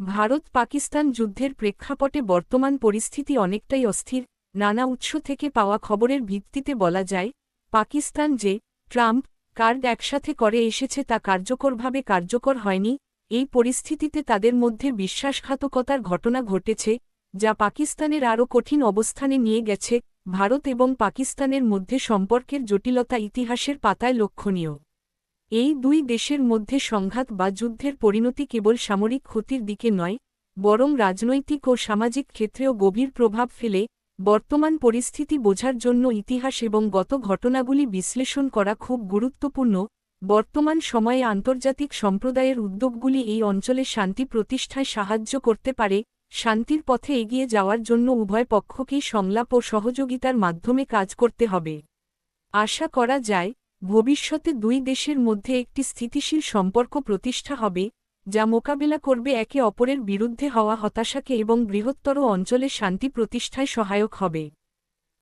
ভারত পাকিস্তান যুদ্ধের প্রেক্ষাপটে বর্তমান পরিস্থিতি অনেকটাই অস্থির। নানা উৎস থেকে পাওয়া খবরের ভিত্তিতে বলা যায়, পাকিস্তান যে ট্রাম্প কার্ড একসাথে করে এসেছে তা কার্যকরভাবে কার্যকর হয়নি। এই পরিস্থিতিতে তাদের মধ্যে বিশ্বাসঘাতকতার ঘটনা ঘটেছে, যা পাকিস্তানের আরও কঠিন অবস্থানে নিয়ে গেছে। ভারত এবং পাকিস্তানের মধ্যে সম্পর্কের জটিলতা ইতিহাসের পাতায় লক্ষণীয়। এই দুই দেশের মধ্যে সংঘাত বা যুদ্ধের পরিণতি কেবল সামরিক ক্ষতির দিকে নয়, বরং রাজনৈতিক ও সামাজিক ক্ষেত্রেও গভীর প্রভাব ফেলে, বর্তমান পরিস্থিতি বোঝার জন্য ইতিহাস এবং গত ঘটনাগুলি বিশ্লেষণ করা খুব গুরুত্বপূর্ণ। বর্তমান সময়ে আন্তর্জাতিক সম্প্রদায়ের উদ্যোগগুলি এই অঞ্চলে শান্তি প্রতিষ্ঠায় সাহায্য করতে পারে, শান্তির পথে এগিয়ে যাওয়ার জন্য উভয় পক্ষকেই সংলাপ ও সহযোগিতার মাধ্যমে কাজ করতে হবে। আশা করা যায় ভবিষ্যতে দুই দেশের মধ্যে একটি স্থিতিশীল সম্পর্ক প্রতিষ্ঠা হবে, যা মোকাবেলা করবে একে অপরের বিরুদ্ধে হওয়া হতাশাকে এবং বৃহত্তর অঞ্চলে শান্তি প্রতিষ্ঠায় সহায়ক হবে।